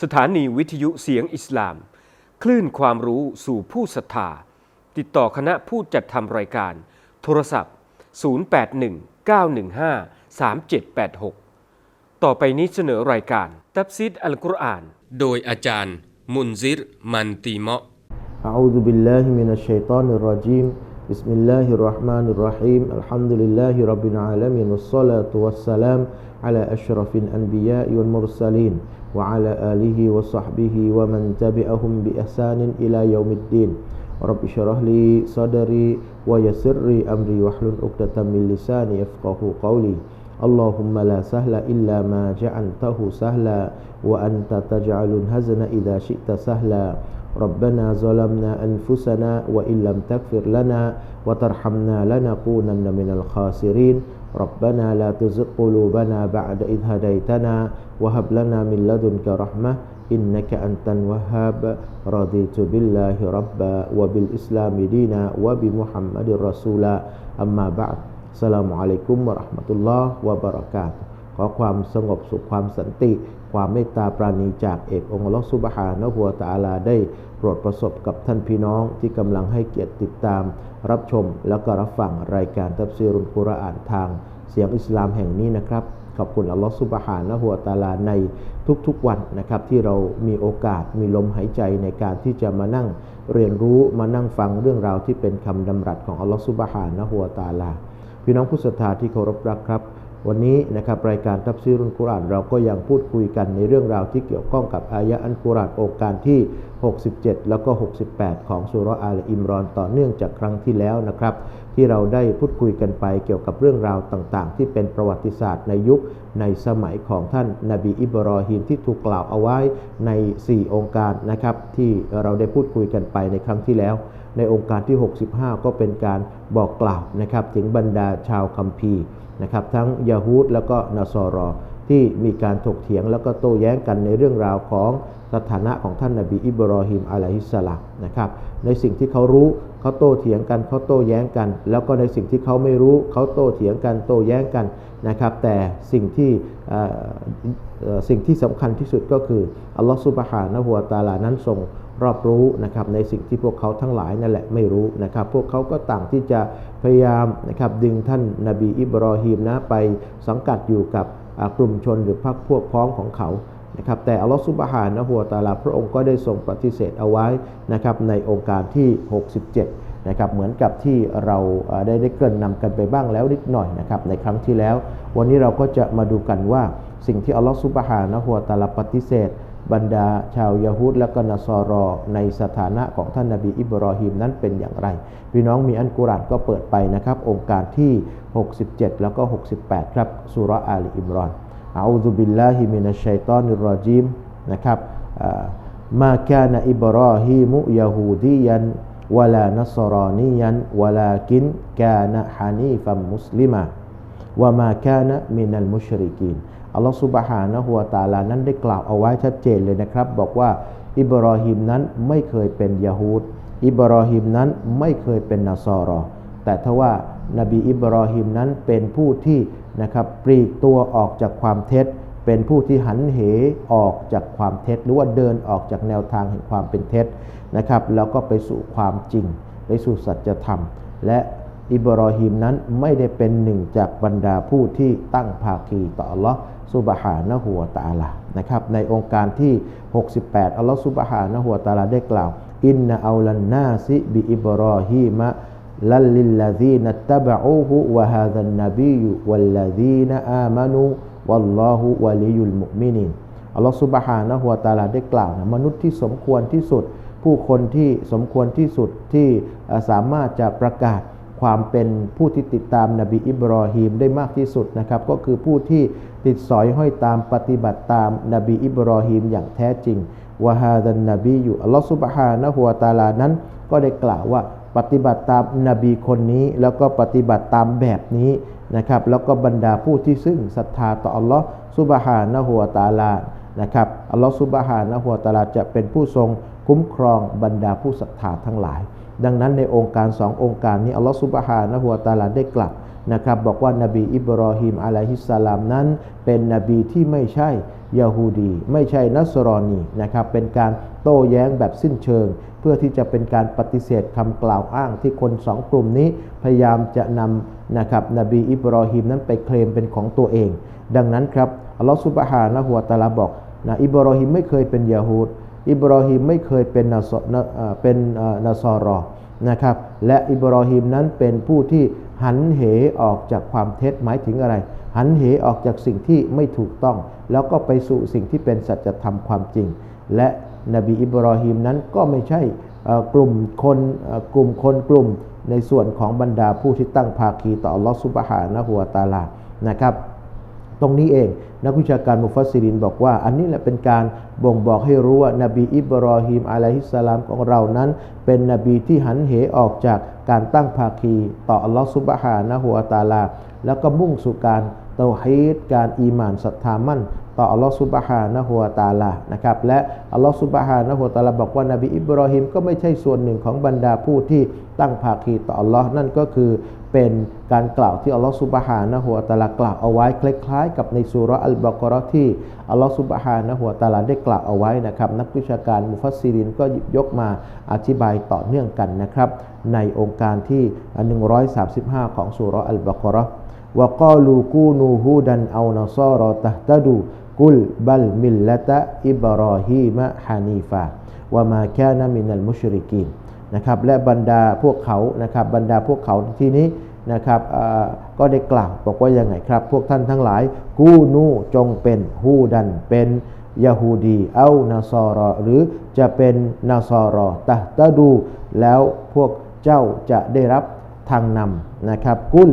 สถานีวิทยุเสียงอิสลาม คลื่นความรู้สู่ผู้ศรัทธา ติดต่อคณะผู้จัดทำรายการ โทรศัพท์ 0819153786 ต่อไปนี้เสนอรายการ ตับซิดอัลกุรอาน โดยอาจารย์ มุนซิร มันตีเมาะ أعوذ بالله من الشيطان الرجيم بسم الله الرحمن الرحيم الحمد لله رب العالمين والصلاة والسلام على أشرف الأنبياء والمرسلين وعلى آله وصحبه ومن تبعهم بإحسان إلى يوم الدين رب اشرح لي صدري ويسر لي أمري واحلل عقدة من لساني يفقه قولي اللهم لا سهل إلا ما جعلته سهلا وأنت تجعل الهزن إذا شئت سهلا ربنا ظلمنا أنفسنا وإن لم تغفر لنا وترحمنا لنكونن من الخاسرين ربنا لا تزغ قلوبنا بعد إذ هديتنا وهب لنا من لدنك رحمة إنك أنت الوهاب رضيت بالله ربا وبالإسلام دينا وبمحمد رسولا أما بعد السلام عليكم ورحمة الله وبركاته ขอความสงบสุขความสันติ ความเมตตาปราณีจากเอกองค์อัลลอฮฺซุบฮานะฮัวตาลาได้โปรดประสบกับท่านพี่น้องที่กำลังให้เกียรติติดตาม รับชมแล้วก็รับฟังรายการตับซีรุนกุรอานทาง เสียงอิสลามแห่งนี้นะครับขอบคุณอัลลอฮฺซุบฮานะฮัวตาลาในทุกๆวันนะครับ ที่เรามีโอกาสมีลมหายใจในการที่จะมานั่งเรียนรู้มานั่งฟังเรื่องราวที่เป็นคำดำรัสของอัลลอฮฺซุบฮานะฮัวตาลา พี่น้องผู้ศรัทธาที่เคารพรักครับ วันนี้นะครับรายการทับซีรุนกุรานเราก็ยังพูดคุยกันในเรื่องราวที่เกี่ยวข้องกับอายะอันกุรานองค์การที่ 67 แล้วก็ 68 ของสุรอาลอิมรอนต่อเนื่องจากครั้งที่แล้วนะครับ ที่เราได้พูดคุยกันไปเกี่ยวกับเรื่องราวต่างๆ ที่เป็นประวัติศาสตร์ในยุคในสมัยของท่านนาบีอิบรอฮิมที่ถูกกล่าวเอาไว้ใน 4 องค์การนะครับที่เราได้พูดคุยกันไปในครั้งที่แล้ว ในองค์การที่ 65 ก็เป็นการบอกกล่าวนะครับถึงบรรดาชาวคัมภีร์นะครับทั้งยาฮูดแล้วก็นาซอรอที่มีการถกเถียงแล้วก็โต้แย้งกันในเรื่องราวของสถานะของท่านนาบีอิบรอฮิมอะลัยฮิสสลามนะครับในสิ่งที่เขารู้เขาโต้เถียงกันเขาโต้แย้งกัน แล้วก็ในสิ่งที่เขาไม่รู้เขาโต้เถียงกันโต้แย้งกันนะครับ แต่สิ่งที่สิ่งที่สำคัญที่สุดก็คืออัลลอฮฺซุบฮานะฮัวตาลานั้นทรง รอบรู้นะครับในสิ่งที่พวกเขาทั้งหลายนั่นแหละไม่รู้นะครับ พวกเขาก็ต่างที่จะพยายามนะครับดึงท่านนาบีอิบรอฮีมนะไปสังกัดอยู่กับกลุ่มชนหรือพรรคพวกพ้องของเขานะครับแต่อัลลอฮฺซุบฮานะฮัวตาลาพระองค์ก็ได้ทรงปฏิเสธเอาไว้นะครับในองค์การที่ 67นะครับเหมือนกับที่เราได้ได้เกริ่นนำกันไปบ้างแล้วนิดหน่อยนะครับในครั้งที่แล้ว วันนี้เราก็จะมาดูกันว่าสิ่งที่อัลลอฮฺซุบฮานะฮัวตาลาปฏิเสธ บรรดาชาวยาฮูดและก็นาซอรอในสถานะของท่านนาบีอิบรอฮิมนั้นเป็นอย่างไร พี่น้องมีอันกุรานก็เปิดไปนะครับ องค์การที่ 67 แล้วก็ 68 ครับสุรอาลีอิมรอนอาอูซุบิลลาฮิมินัชชัยตอนิรรจีมนะครับมาคานอิบรอฮิมุยาฮูดียันวลานัสรานียันวลากินกานฮานีฟัมมุสลิมาวะมาคานมินัลมุชริกีน อัลลอฮฺสุบฮานะฮัวตาลานั้นได้กล่าวเอาไว้ชัดเจนเลยนะครับ บอกว่าอิบรอฮิมนั้นไม่เคยเป็นยาฮูดอิบรอฮิมนั้นไม่เคยเป็นนาซอรอ แต่ถ้าว่านบีอิบรอฮิมนั้นเป็นผู้ที่นะครับปลีกตัวออกจากความเท็จ เป็นผู้ที่หันเหออกจากความเท็จ หรือว่าเดินออกจากแนวทางแห่งความเป็นเท็จนะครับแล้วก็ไปสู่ความจริง ไปสู่สัจธรรม และอิบรอฮิมนั้นไม่ได้เป็นหนึ่งจากบรรดาผู้ที่ตั้งภาคีต่ออัลลอฮ์ ซุบฮานะฮัวตาลานะครับในองค์การที่ 68 อัลลอฮ์ซุบฮานะฮัวตาลาได้กล่าว อินนาอัลลันนาซิบิอิบรอฮีมะลัลลิลลาซีนัตตบะอูฮุวะฮาซันนบียุวัลลาซีนอามานูวัลลอฮุวะลิยุลมุมินินอัลลอฮ์ซุบฮานะฮัวตาลาได้กล่าวนะมนุษย์ที่สมควรที่สุด ผู้คนที่สมควรที่สุดที่สามารถจะประกาศความเป็นผู้ที่ติดตามนบีอิบรอฮีมได้มากที่สุดนะครับก็คือผู้ที่ ติดสอยห้อยตามปฏิบัติตามนบีอิบรอฮีมอย่างแท้จริงวะฮาดันนบีอยู่อัลลอฮฺสุบฮานะฮัวตาลานั้น ก็ได้กล่าวว่าปฏิบัติตามนบีคนนี้ แล้วก็ปฏิบัติตามแบบนี้นะครับแล้วก็บรรดาผู้ที่ซึ่งศรัทธาต่ออัลลอฮฺสุบฮานะฮัวตาลานะครับอัลลอฮฺสุบฮานะฮัวตาลาจะเป็นผู้ทรงคุ้มครองบรรดาผู้ศรัทธาทั้งหลาย ดังนั้นในองค์การสององค์การนี้อัลลอฮฺสุบฮานะฮัวตาลาได้กล่าวนะครับบอกว่านบีอิบรอฮิมอะลัยฮิสสลามนั้น เป็นนบีที่ไม่ใช่ยาฮูดีไม่ใช่นัสรอนีนะครับเป็นการโต้แย้งแบบสิ้นเชิง เพื่อที่จะเป็นการปฏิเสธคำกล่าวอ้างที่คนสองกลุ่มนี้พยายามจะนำนะครับนบีอิบรอฮิมนั้นไปเคลมเป็นของตัวเอง ดังนั้นครับอัลลอฮฺสุบฮานะฮุวาตาลาบอกนะอิบรอฮิมไม่เคยเป็นยาฮูด อิบรอฮิมไม่เคยเป็นนาซอนะเป็นนาซอรอนะครับ และอิบรอฮิมนั้นเป็นผู้ที่หันเหออกจากความเท็จหมายถึงอะไร หันเหออกจากสิ่งที่ไม่ถูกต้อง แล้วก็ไปสู่สิ่งที่เป็นสัจธรรมความจริง และนบีอิบรอฮิมนั้นก็ไม่ใช่กลุ่มคนกลุ่มคนกลุ่มในส่วนของบรรดาผู้ที่ตั้งภาคีต่ออัลลอฮฺซุบฮานะฮูวตาลานะครับ ตรงนี้เอง นักวิชาการมุฟัสซิรินบอกว่า อันนี้แหละเป็นการบ่งบอกให้รู้ว่านบีอิบรอฮิมอะลัยฮิสสลามของเรานั้น เป็นนบีที่หันเหออกจากการตั้งภาคีต่ออัลลอฮฺซุบฮานะฮูวาตาลา แล้วก็มุ่งสู่การเตาฮีดการอีหมานศรัทธามั่น ต่ออัลลอฮฺซุบฮานะฮูวตาลานะครับและอัลลอฮฺซุบฮานะฮูวตาลาบอกว่านบีอิบรอฮิมก็ไม่ใช่ส่วนหนึ่งของบรรดาผู้ที่ตั้งภาคีต่ออัลลอฮ์นั่นก็คือเป็นการกล่าวที่อัลลอฮฺซุบฮานะฮูวตาลากล่าวเอาไว้คล้ายๆ กับในสุราอัลบากราะห์ที่อัลลอฮฺซุบฮานะฮูวตาลาได้กล่าวเอาไว้นะครับนักวิชาการมุฟัสซิรินก็หยิบยกมาอธิบายต่อเนื่องกันนะครับในองค์การที่ 135 ของสุราะห์อัลบากเราะ กุลบัลมิลละตะอิบรอฮีมะฮานีฟาวามาแค่นามินัลมุชริกินนะครับและบรรดาพวกเขานะครับบรรดาพวกเขาที่นี้นะครับก็ได้กล่าวบอกว่ายังไงครับ พวกท่านทั้งหลาย กูนูจงเป็นฮูดันเป็นยะฮูดีเอานาซอรอ หรือจะเป็นนาซอรอตะตะดู แล้วพวกเจ้าจะได้รับทางนำนะครับ กุล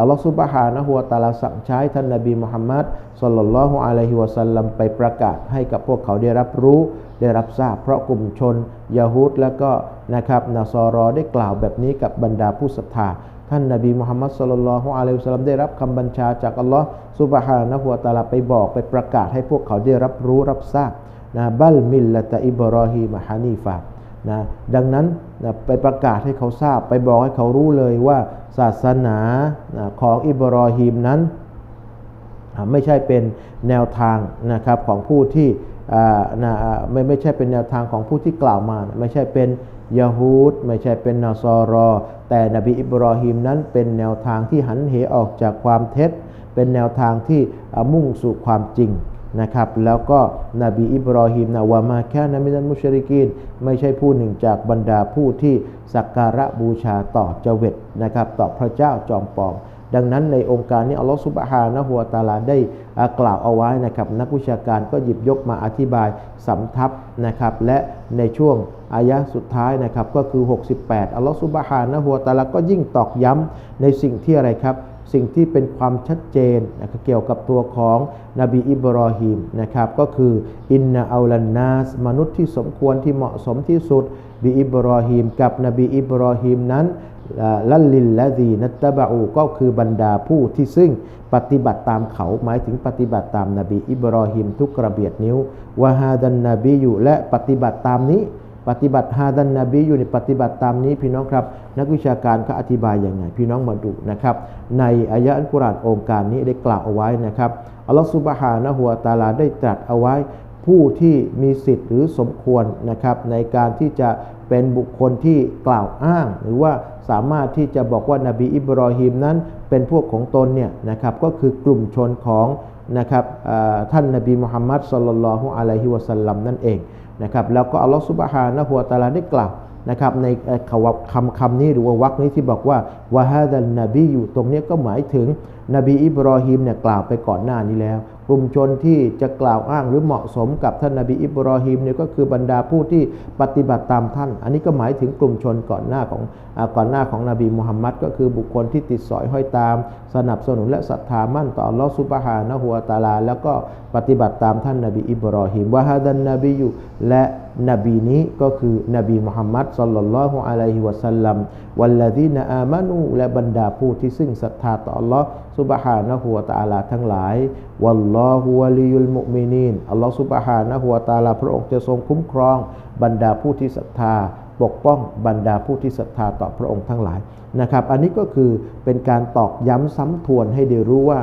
อัลลอฮฺซุบฮานะฮูวตาลาสั่งใช้ท่านนบีมุฮัมมัดศ็อลลัลลอฮุอะลัยฮิวะสัลลัมไปประกาศให้กับพวกเขาได้รับรู้ได้รับทราบ เพราะกลุ่มชนยาฮูดแล้วก็นะครับนาซอรอได้กล่าวแบบนี้กับบรรดาผู้ศรัทธาท่านนบีมุฮัมมัดศ็อลลัลลอฮุอะลัยฮิวะสัลลัมได้รับคำบัญชาจากอัลลอฮ์ซุบฮานะฮูวตาลาไปบอกไปประกาศให้พวกเขาได้รับรู้รับทราบนะบัลมิลละตะอิบรอฮีมฮานีฟา นะดังนั้นนะไปประกาศให้เขาทราบ ไปบอกให้เขารู้เลยว่าศาสนานะของอิบรอฮีมนั้น ไม่ใช่เป็นแนวทางนะครับของผู้ที่นะไม่ไม่ใช่เป็นแนวทางของผู้ที่กล่าวมานะไม่ใช่เป็นยาฮูดไม่ใช่เป็นนาซอรอ แต่นบีอิบรอฮีมนั้นเป็นแนวทางที่หันเหออกจากความเท็จ เป็นแนวทางที่มุ่งสู่ความจริง นะครับแล้วก็นบีอิบรอฮิมนะวามาแค่นามินันมุชริกีนไม่ใช่ผู้หนึ่งจากบรรดาผู้ที่สักการะบูชาต่อเจเวตนะครับต่อพระเจ้าจอมปลอมดังนั้นในองค์การนี้อัลลอฮฺสุบฮานะฮูวตาลาได้กล่าวเอาไว้นะครับนักวิชาการก็หยิบยกมาอธิบายสำทับนะครับและในช่วงอายะสุดท้ายนะครับก็คือ 68อัลลอฮฺสุบฮานะฮูวตาลาก็ยิ่งตอกย้ำในสิ่งที่อะไรครับ สิ่งที่เป็นความชัดเจนนะครับเกี่ยวกับตัวของนบีอิบรอฮิมนะครับก็คืออินนาอัลลันนาสมนุษย์ที่สมควรที่เหมาะสมที่สุดบีอิบรอฮิมกับนบีอิบรอฮิมนั้นลัลลิลละดีนัตบะอูก็คือบรรดาผู้ที่ซึ่งปฏิบัติตามเขาหมายถึงปฏิบัติตามนบีอิบรอฮิมทุกกระเบียดนิ้ววะฮาดันนบีอยู่และปฏิบัติตามนี้ ปฏิบัติฮาดันนบีอยู่ในปฏิบัติตามนี้พี่น้องครับ นักวิชาการเขาอธิบายยังไง พี่น้องมาดูนะครับ ในอายะอัลกุรอานองค์การนี้ได้กล่าวเอาไว้นะครับอัลลอฮฺซุบฮานะฮูวะตะอาลาได้ตรัสเอาไว้ ผู้ที่มีสิทธิ์หรือสมควรนะครับในการที่จะเป็นบุคคลที่กล่าวอ้าง หรือว่าสามารถที่จะบอกว่านบีอิบรอฮิมนั้นเป็นพวกของตนเนี่ยนะครับก็คือกลุ่มชนของนะครับท่านนบีมุฮัมมัดสลลัลลอฮุอะลัยฮิวะสัลลัมนั่นเอง นะครับแล้วก็อัลลอฮฺสุบฮานะฮัวตาลาได้กล่าวนะครับในคำคำคำนี้หรือว่าวรรคนี้ที่บอกว่าวะฮาดันนบีอยู่ตรงนี้ก็หมายถึงนบีอิบรอฮิมเนี่ยกล่าวไปก่อนหน้านี้แล้ว กลุ่มชนที่จะกล่าวอ้างหรือเหมาะสมกับท่านนบีอิบรอฮิมเนี่ยก็คือบรรดาผู้ที่ปฏิบัติตามท่าน อันนี้ก็หมายถึงกลุ่มชนก่อนหน้าของอก่อนหน้าของนบีมุฮัมมัดก็คือบุคคลที่ติดสอยห้อยตาม สนับสนุนและศรัทธามั่นต่อลอฮฺซุบฮานะฮูวตาลา แล้วก็ปฏิบัติตามท่านนบีอิบรอฮิมวะฮาดันนบีอยู่และนบีนี้ก็คือนบีมุฮัมมัดสัลลัลลอฮุอะลัยฮิวะสัลลัมวัลลดีนอามานูและบรรดาผู้ที่ซึ่งศรัทธาต่อลอฮฺซุบฮานะฮูวตาลาทั้งหลายวัลลอฮุวะลียุลมุมินีนอัลลอฮฺซุบฮานะฮุวาตาลาพระองค์จะทรงคุ้มครองบรรดาผู้ที่ศรัทธา ปกป้องบรรดาผู้ที่ศรัทธาต่อพระองค์ทั้งหลายนะครับ อันนี้ก็คือเป็นการตอกย้ำซ้ำทวนให้ได้รู้ว่า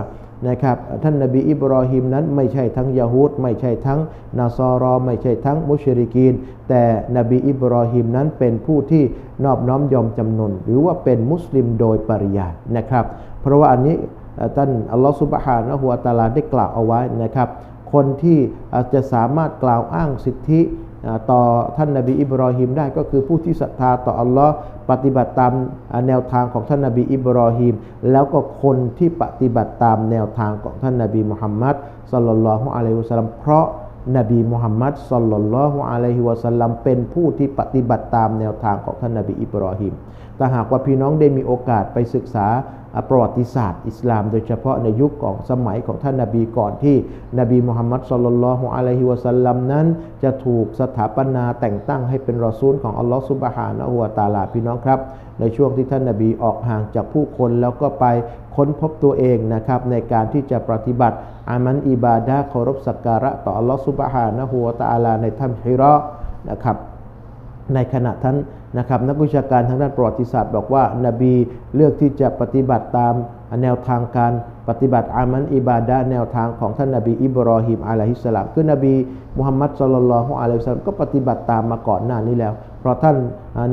นะครับท่านนบีอิบรอฮิมนั้นไม่ใช่ทั้งยะฮูดไม่ใช่ทั้งนาซอรอ ไม่ใช่ทั้งมุชริกีน แต่นบีอิบรอฮิมนั้นเป็นผู้ที่นอบน้อมยอมจำนน หรือว่าเป็นมุสลิมโดยปริยายนะครับ เพราะว่าอันนี้ ท่านอัลลอฮฺสุบฮานะฮุวาตาลาได้กล่าวเอาไว้นะครับ คนที่จะสามารถกล่าวอ้างสิทธิต่อท่านนบีอิบรอฮิมได้ก็คือผู้ที่ศรัทธาต่ออัลลอฮ์ปฏิบัติตามแนวทางของท่านนบีอิบรอฮิมแล้วก็คนที่ปฏิบัติตามแนวทางของท่านนบีมุฮัมมัดสัลลัลลอฮุอะลัยฮิวะสัลลัมเพราะนบีมุฮัมมัดสัลลัลลอฮุอะลัยฮิวะสัลลัมเป็นผู้ที่ปฏิบัติตามแนวทางของท่านนบีอิบรอฮิมแต่หากว่าพี่น้องได้มีโอกาสไปศึกษา ประวัติศาสตร์อิสลาม โดยเฉพาะในยุคของสมัยของท่านนาบีก่อนที่นบีมุฮัมมัดสุลลัลฮุอะลัยฮิวะสัลลัมนั้น จะถูกสถาปนาแต่งตั้งให้เป็นรอซูลของอัลลอฮฺสุบฮานะฮุวาตาลาพี่น้องครับ ในช่วงที่ท่านนาบีออกห่างจากผู้คนแล้วก็ไปค้นพบตัวเองนะครับในการที่จะปฏิบัติอามันอิบาดะเคารพสักการะต่ออัลลอฮฺสุบฮานะฮุวาตาลาในถ้ำฮิระนะครับ ในขณะท่านนะครับนักวิชาการทางด้านประวัติศาสตร์ บอกว่านบีเลือกที่จะปฏิบัติตามแนวทางการปฏิบัติอามันอิบาดะแนวทางของท่านนบีอิบรอฮิมอะลัยฮิสสลามคือนบีมุฮัมมัดสุลลัลฮุอะลัยฮิสลามก็ปฏิบัติตามมาก่อนหน้านี้แล้ว เพราะท่าน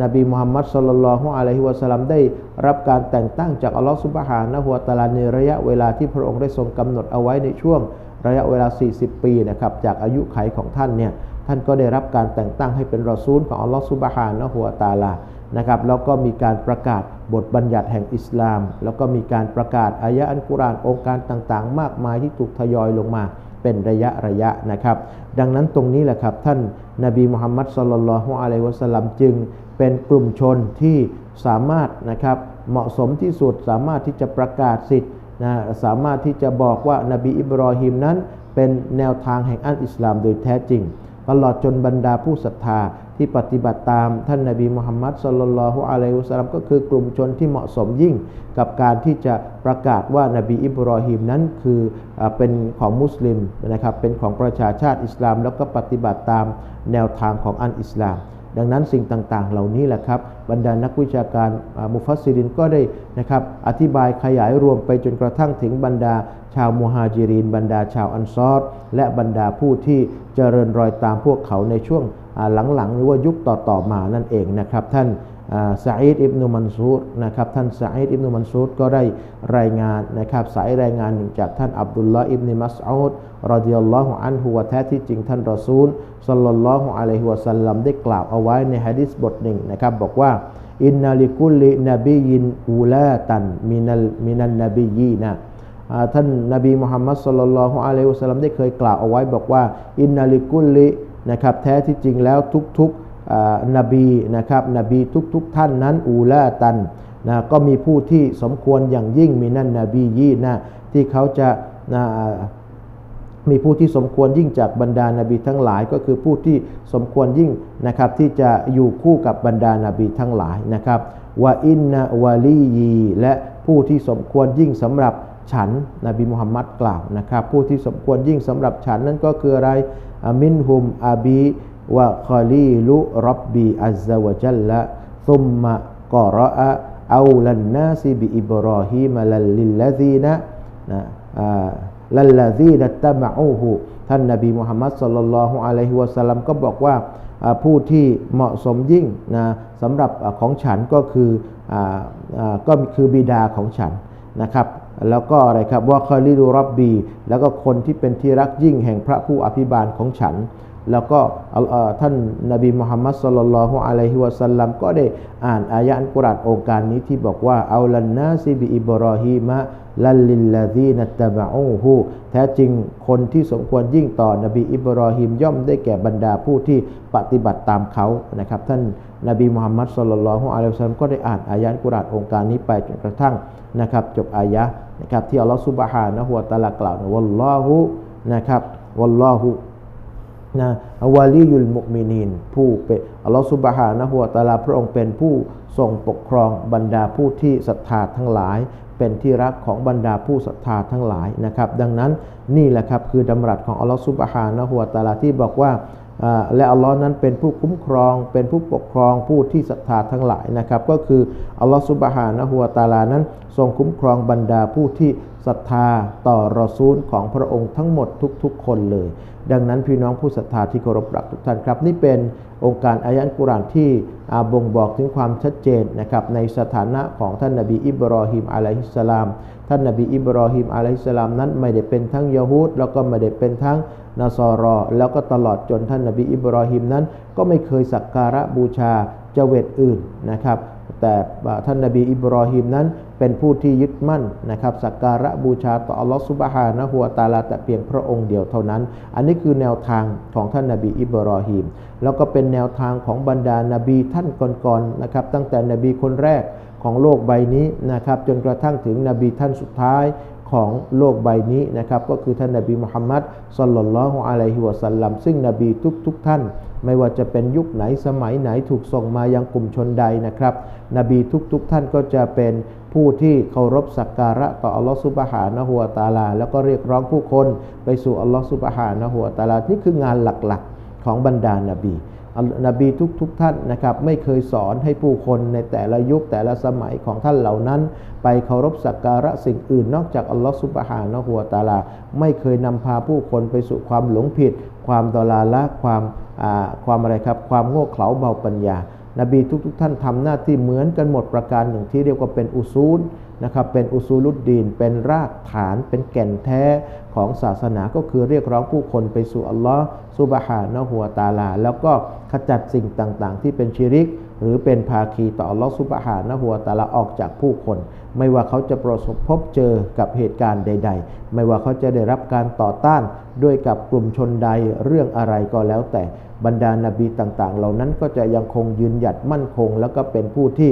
นบีมุฮัมมัดสุลลัลฮุอะลัยฮิวะสลลัมได้รับการแต่งตั้งจากอัลลอฮฺสุบฮานะฮุวาตาลาในระยะเวลาที่พระองค์ได้ทรงกำหนดเอาไว้ในช่วงระยะเวลา 40 ปีนะครับจากอายุไขของท่านเนี่ย ท่านก็ได้รับการแต่งตั้งให้เป็นรอซูลของอัลลอฮฺสุบฮานะฮุวตาลานะครับแล้วก็มีการประกาศบทบัญญัติแห่งอิสลาม แล้วก็มีการประกาศอายะอันกุรานองค์การต่างๆ มากมายที่ถูกทยอยลงมาเป็นระยะระยะนะครับ ดังนั้นตรงนี้แหละครับ ท่านนบีมุฮัมมัดสลลัลฮุอะลัยวะสัลลัมจึงเป็นกลุ่มชนที่สามารถนะครับเหมาะสมที่สุดสามารถที่จะประกาศสิทธิ์นะสามารถที่จะบอกว่านบีอิบรอฮิมนั้นเป็นแนวทางแห่งอันอิสลามโดยแท้จริง ตลอดจนบรรดาผู้ศรัทธาที่ปฏิบัติตามท่านนาบีมุฮัมมัดสุลลัลฮุอะลัยฮุสลามก็คือกลุ่มชนที่เหมาะสมยิ่ง กับการที่จะประกาศว่านบีอิบรอฮิมนั้นคือเป็นของมุสลิมนะครับเป็นของประชาชาติอิสลาม แล้วก็ปฏิบัติตามแนวทางของอันอิสลามดังนั้นสิ่งต่างๆ เหล่านี้แหละครับบรรดานักวิชาการมุฟัสซิรินก็ได้นะครับอธิบายขยายรวมไปจนกระทั่งถึงบรรดา ชาวมุฮาจิริน บรรดาชาวอันซอรและบรรดาผู้ที่เจริญรอยตามพวกเขาในช่วงหลังๆ หรือว่ายุคต่อๆมานั่นเองนะครับ ท่านซาอิดอิบนุมันซูดนะครับท่านซาอิดอิบนุมันซูดก็ได้รายงานนะครับสายรายงานหนึ่งจากท่านอับดุลลาห์อิบนิมัสอูดรอดิยัลลอฮุอันฮุวะแท้ที่จริงท่านรอซูลสัลลัลลอฮุอะลัยฮิวะสัลลัมได้กล่าวเอาไว้ในฮะดิษบทหนึ่งนะครับบอกว่าอินนาลิกุลินบียินอูลาตันมินัลมินันนบียีนะ ท่านนบีมุฮัมมัดสุลลัลฮุอะลัยฮิวสัลลัมได้เคยกล่าวเอาไว้บอกว่าอินนาลิกุลินะครับแท้ที่จริงแล้วทุกๆนบีนะครับนบีทุกๆทท่านนั้นอูลาตันนะก็มีผู้ที่สมควรอย่างยิ่งมีนั่นนบียี่นะที่เขาจะนะมีผู้ที่สมควรยิ่งจากบรรดานาบีทั้งหลาย ก็คือผู้ที่สมควรยิ่งนะครับที่จะอยู่คู่กับบรรดานาบีทั้งหลายนะครับวาอินนาวาลียีและผู้ที่สมควรยิ่งสำหรับ ฉันนบีมุฮัมมัดกล่าวนะครับผู้ที่สมควรยิ่งสำหรับฉันนั้นก็คืออะไรอามินฮุมอาบีวะคอลีลุรับบีอัลซาวะจัลละซุมมะกอรอะเอาลันนาซีบิอิบรอฮีมะลัลลิลลาซีนะนะลัลลาซีนัตตะมะอูฮูท่านนบีมุฮัมมัดสุลลัลลอฮุอะลัยฮิวะสัลลัมก็บอกว่าผู้ที่เหมาะสมยิ่งนะสำหรับของฉันก็คือก็คือบิดาของฉันนะครับ แล้วก็อะไรครับว่าคอลิดูรับบี แล้วก็คนที่เป็นที่รักยิ่งแห่งพระผู้อภิบาลของฉัน แล้วก็ท่านนบีมุฮัมมัดสุลลัลฮุอะลัยฮิวะสัลลัมก็ได้อ่านอายะอันกุรานองค์การนี้ที่บอกว่าเอาลันนาซีบิอิบรอฮีมะลัลลิลลาซีนัตตะบะอูฮูแท้จริงคนที่สมควรยิ่งต่อนบีอิบรอฮิมย่อมได้แก่บรรดาผู้ที่ปฏิบัติตามเขานะครับท่าน นบีมุฮัมมัดสุลลัลฮุอะลัยฮิวะสัลลัมก็ได้อ่านอายะอันกุรอานองค์การนี้ไปจนกระทั่งนะครับจบอายะนะครับที่อัลลอฮฺสุบฮานะฮุวาตาลากล่าววัลลอฮุนะครับวัลลอฮุนะวาลียุลมุมินีนผู้เป็นอัลลอฮฺสุบฮานะฮุวาตาลาพระองค์เป็นผู้ทรงปกครองบรรดาผู้ที่ศรัทธาทั้งหลาย เป็นที่รักของบรรดาผู้ศรัทธาทั้งหลายนะครับ ดังนั้นนี่แหละครับคือดำรัสของอัลลอฮฺซุบฮานะฮุวาตาลาที่บอกว่า และอัลลอฮ์นั้นเป็นผู้คุ้มครอง เป็นผู้ปกครองผู้ที่ศรัทธาทั้งหลายนะครับก็คืออัลลอฮ์ซุบฮานะฮุวตาลานั้น ทรงคุ้มครองบรรดาผู้ที่ศรัทธาต่อรอซูลของพระองค์ทั้งหมดทุกๆ คนเลย ดังนั้นพี่น้องผู้ศรัทธาที่เคารพรักทุกท่านครับ นี่เป็นองค์การอายะห์อัลกุรานที่บ่งบอกถึงความชัดเจนนะครับในสถานะของท่านนบีอิบรอฮิมอะลัยฮิสสลามท่านนบีอิบรอฮิมอะลัยฮิสสลามนั้นไม่ได้เป็นทั้งยะฮูดแล้วก็ไม่ได้เป็นทั้ง นาซอรอ แล้วก็ตลอดจนท่านนบีอิบรอฮิมนั้น ก็ไม่เคยสักการะบูชาเจเวตอื่นนะครับ แต่ท่านนบีอิบรอฮิมนั้นเป็นผู้ที่ยึดมั่นนะครับสักการะบูชาต่ออัลลอฮฺซุบฮานะฮุวตาลาแต่เพียงพระองค์เดียวเท่านั้น อันนี้คือแนวทางของท่านนบีอิบรอฮิมแล้วก็เป็นแนวทางของบรรดานาบีท่านก่อนๆนะครับตั้งแต่นบีคนแรกของโลกใบนี้นะครับจนกระทั่งถึงนบีท่านสุดท้าย ของโลกใบนี้นะครับก็คือท่านนบีมุฮัมมัดสลลัลลอฮุอะลัยฮิวะสัลลัมซึ่งนบีทุกๆทท่าน ไม่ว่าจะเป็นยุคไหนสมัยไหนถูกส่งมายังกลุ่มชนใดนะครับ นบีทุกๆทท่านก็จะเป็นผู้ที่เคารพสักการะต่ออัลลอฮฺซุบฮานะฮุวตาลา แล้วก็เรียกร้องผู้คนไปสู่อัลลอฮฺซุบฮานะฮุวตาลา นี่คืองานหลักๆ ของบรรดานาบี นบีทุกๆทท่านนะครับไม่เคยสอนให้ผู้คนในแต่ละยุคแต่ละสมัยของท่านเหล่านั้น ไปเคารพสักการะสิ่งอื่นนอกจากอัลลอฮฺซุบฮานะฮุวตาลา ไม่เคยนำพาผู้คนไปสู่ความหลงผิด ความดลาละความความอะไรครับความโง่เขลาเบาปัญญา นบีทุกๆทท่านทำหน้าที่เหมือนกันหมดประการหนึ่งที่เรียกว่าเป็นอุซูล นะครับเป็นอุซูลุดดีน เป็นรากฐานเป็นแก่นแท้ของศาสนาก็คือเรียกร้องผู้คนไปสู่อัลลอฮ์ซุบฮานะฮัวตาลา แล้วก็ขจัดสิ่งต่างๆ ที่เป็นชิริก หรือเป็นภาคีต่ออัลลอฮ์ซุบฮานะฮัวตาลาออกจากผู้คน ไม่ว่าเขาจะประสบพบเจอกับเหตุการณ์ใด ๆ ไม่ว่าเขาจะได้รับการต่อต้านด้วยกับกลุ่มชนใดเรื่องอะไรก็แล้วแต่บรรดานาบีต่างๆ เหล่านั้นก็จะยังคงยืนหยัดมั่นคง แล้วก็เป็นผู้ที่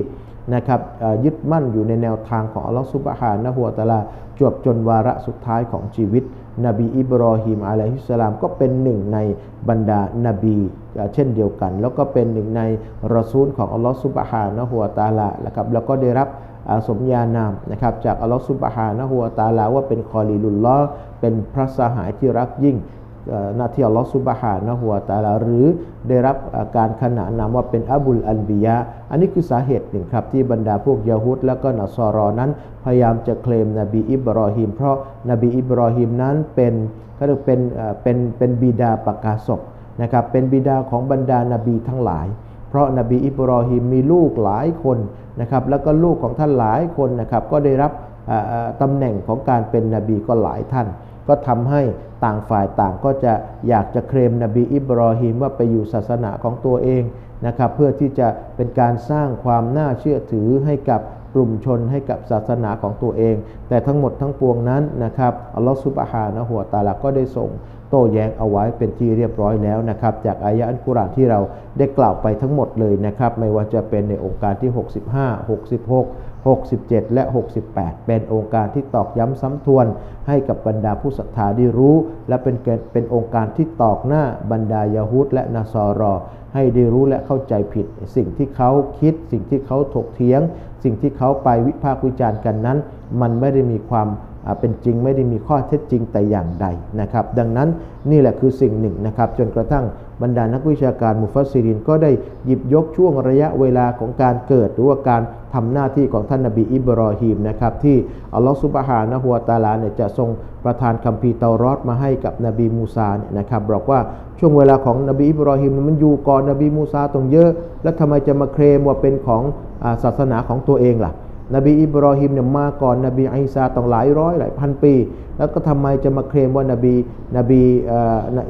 นะครับยึดมั่นอยู่ในแนวทางของอัลลอฮฺซุบฮานะฮัวตาลาจวบจนวาระสุดท้ายของชีวิต นบีอิบรอฮิมอะลัยฮิสสลามก็เป็นหนึ่งในบรรดานาบีเช่นเดียวกัน แล้วก็เป็นหนึ่งในรอซูลของอัลลอฮฺซุบฮานะฮัวตาลานะครับแล้วก็ได้รับสมญานามนะครับจากอัลลอฮฺซุบฮานะฮัวตาลาว่าเป็นคอลีลุลลอเป็นพระสหายที่รักยิ่ง หน้าที่อัลลอฮฺซุบฮานะฮัวตาลาหรือได้รับการขนานนามว่าเป็นอับุลอันบียะอันนี้คือสาเหตุหนึ่งครับ ที่บรรดาพวกยาฮุดและก็นอสอรอนั้น พยายามจะเคลมนบีอิบรอฮิมเพราะนบีอิบรอฮิมนั้นเป็นเขาเรียกเป็นเป็นเป็นบิดาประกาศกนะครับเป็นบิดาของบรรดานาบีทั้งหลาย เพราะนบีอิบรอฮิมมีลูกหลายคนนะครับแล้วก็ลูกของท่านหลายคนนะครับก็ได้รับตำแหน่งของการเป็นนบีก็หลายท่าน ก็ทำให้ต่างฝ่ายต่างก็จะอยากจะเคลมนบีอิบรอฮิมว่าไปอยู่ศาสนาของตัวเองนะครับเพื่อที่จะเป็นการสร้างความน่าเชื่อถือให้กับกลุ่มชนให้กับศาสนาของตัวเอง แต่ทั้งหมดทั้งปวงนั้นนะครับอัลลอฮฺซุบฮานะหัวตาลาก็ได้ส่งโต้แย้งเอาไว้เป็นที่เรียบร้อยแล้วนะครับ จากอายะอันกุรานที่เราได้กล่าวไปทั้งหมดเลยนะครับ ไม่ว่าจะเป็นในองค์การที่ 65 66 67 และ 68 เป็นองค์การที่ตอกย้ำซ้ำทวน ให้กับบรรดาผู้ศรัทธาได้รู้ และเป็นเป็นองค์การที่ตอกหน้าบรรดายาฮูดและนาซอรอ ให้ได้รู้และเข้าใจผิด สิ่งที่เขาคิด สิ่งที่เขาถกเถียง สิ่งที่เขาไปวิพากษ์วิจารณ์กันนั้น มันไม่ได้มีความ เป็นจริงไม่ได้มีข้อเท็จจริงแต่อย่างใดนะครับ ดังนั้นนี่แหละคือสิ่งหนึ่งนะครับจนกระทั่งบรรดานักวิชาการมุฟัสซิรินก็ได้หยิบยกช่วงระยะเวลาของการเกิด หรือว่าการทำหน้าที่ของท่านนบีอิบรอฮีมนะครับที่อัลลอฮฺสุบฮานะฮุวาตาลาเนี่ยจะทรงประทานคัมภีร์เตารอดมาให้กับนบีมูซาเนี่ยนะครับบอกว่าช่วงเวลาของนบีอิบรอฮีมมันอยู่ก่อนนบีมูซาตรงเยอะ แล้วทำไมจะมาเคลมว่าเป็นของศาสนาของตัวเองล่ะ นบีอิบรอฮิมเนี่ยมาก่อนนบีอิสาต้องหลายร้อยหลายพันปี แล้วก็ทำไมจะมาเคลมว่านบีนบี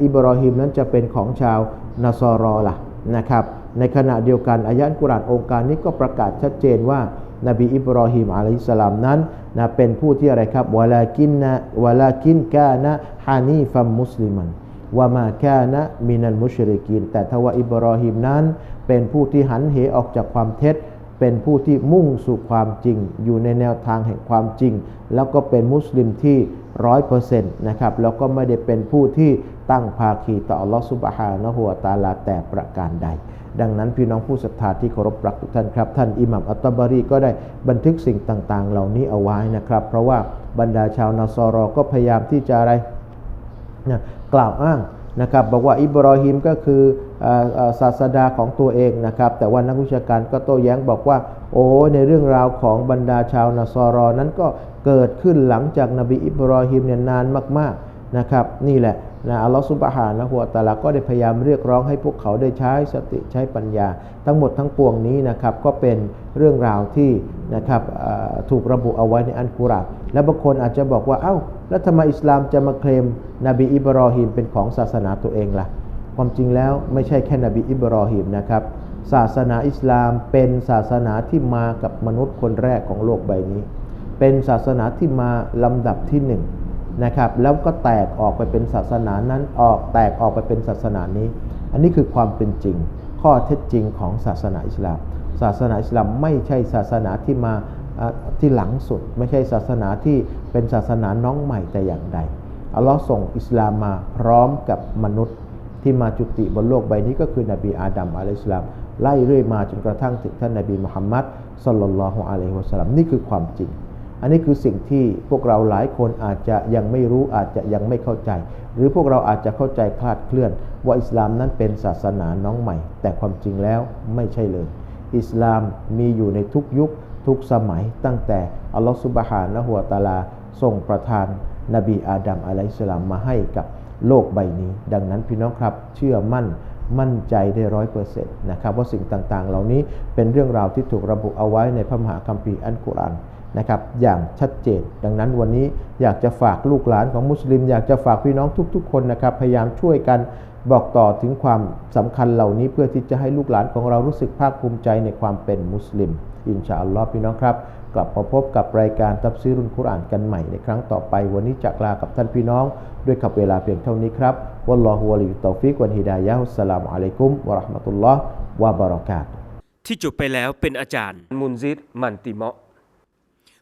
อิบรอฮิมนั้นจะเป็นของชาวนาซอรอล่ะนะครับในขณะเดียวกันอายะกุรานองค์การนี้ก็ประกาศชัดเจนว่านบีอิบรอฮิมอะลัยฮิสลามนั้นนะเป็นผู้ที่อะไรครับวลากินนะวลากินกานะฮานีฟัมมุสลิมันว่ามาแค่นะมินันมุชริกิน แต่ทว่าอิบรอฮิมนั้น เป็นผู้ที่หันเหออกจากความเท็จ เป็นผู้ที่มุ่งสู่ความจริง อยู่ในแนวทางแห่งความจริง แล้วก็เป็นมุสลิมที่ร้อยเปอร์เซ็นต์นะครับแล้วก็ไม่ได้เป็นผู้ที่ตั้งภาคีต่ออัลลอฮฺซุบฮานะฮูวะตาลาแต่ประการใด ดังนั้นพี่น้องผู้ศรัทธาที่เคารพรักทุกท่านครับ ท่านอิหมัมอัตตบารีก็ได้บันทึกสิ่งต่าง ๆ เหล่านี้เอาไว้นะครับ เพราะว่าบรรดาชาวนาซอรอก็พยายามที่จะอะไรนะกล่าวอ้าง นะครับบอกว่าอิบรอฮิมก็คือศาสดาของตัวเองนะครับแต่ว่านักวิชาการก็โต้แย้งบอกว่า โอ้ในเรื่องราวของบรรดาชาวนาซอรอนั้นก็เกิดขึ้นหลังจากนบีอิบรอฮิมเนี่ยนานมากๆนะครับนี่แหละ นะอัลลอฮฺซุบฮานะฮูวตาลาก็ได้พยายามเรียกร้องให้พวกเขาได้ใช้สติใช้ปัญญา ทั้งหมดทั้งปวงนี้นะครับก็เป็นเรื่องราวที่นะครับถูกระบุเอาไว้ในอันกุรานและบางคนอาจจะบอกว่าเอ้า แล้วทำไมอิสลามจะมาเคลมนบีอิบรอฮิมเป็นของศาสนาตัวเองล่ะ ความจริงแล้วไม่ใช่แค่นบีอิบรอฮิมนะครับศาสนาอิสลามเป็นศาสนาที่มากับมนุษย์คนแรกของโลกใบนี้ เป็นศาสนาที่มาลำดับที่หนึ่ง นะครับแล้วก็แตกออกไปเป็นศาสนานั้นออกแตกออกไปเป็นศาสนานี้ อันนี้คือความเป็นจริง ข้อเท็จจริงของศาสนาอิสลาม ศาสนาอิสลามไม่ใช่ศาสนาที่มาที่หลังสุด ไม่ใช่ศาสนาที่เป็นศาสนาน้องใหม่แต่อย่างใดอัลลอฮ์ส่งอิสลามมาพร้อมกับมนุษย์ที่มาจุติบนโลกใบนี้ก็คือนบีอาดัมอะลัยฮิสสลามไล่เรื่อยมาจนกระทั่งถึงท่านนบีมุฮัมมัดสลลัลลอฮุอะลัยฮิวะสัลลัมนี่คือความจริง อันนี้คือสิ่งที่พวกเราหลายคนอาจจะยังไม่รู้อาจจะยังไม่เข้าใจ หรือพวกเราอาจจะเข้าใจคลาดเคลื่อน ว่าอิสลามนั้นเป็นศาสนาน้องใหม่ แต่ความจริงแล้วไม่ใช่เลย อิสลามมีอยู่ในทุกยุคทุกสมัยตั้งแต่อัลลอฮฺสุบฮานะฮุวตาลาทรงประทานนบีอาดัมอะลัยสลามมาให้กับโลกใบนี้ ดังนั้นพี่น้องครับเชื่อมั่นมั่นใจได้ร้อยเปอร์เซ็นต์นะครับว่าสิ่งต่างๆ เหล่านี้เป็นเรื่องราวที่ถูกระบุเอาไว้ในพระมหาคัมภีร์อัลกุรอาน นะครับอย่างชัดเจน ดังนั้นวันนี้อยากจะฝากลูกหลานของมุสลิม อยากจะฝากพี่น้องทุกๆ คนนะครับพยายามช่วยกันบอกต่อถึงความสำคัญเหล่านี้เพื่อที่จะให้ลูกหลานของเรารู้สึกภาคภูมิใจในความเป็นมุสลิม อินชาอัลลอฮ์พี่น้องครับ กลับมาพบกับรายการตับซีรุนคุรอานกันใหม่ในครั้งต่อไป วันนี้จากลากับท่านพี่น้อง ด้วยขับเวลาเพียงเท่านี้ครับวัลลอฮุวะลิยุตตอฟิกวันฮิดายะฮุสสลามุอะลัยกุมวะเราะห์มะตุลลอฮ์วะบะเราะกาตุฮ์ที่จบไปแล้วเป็นอาจารย์มุนซิดมันติเมาะ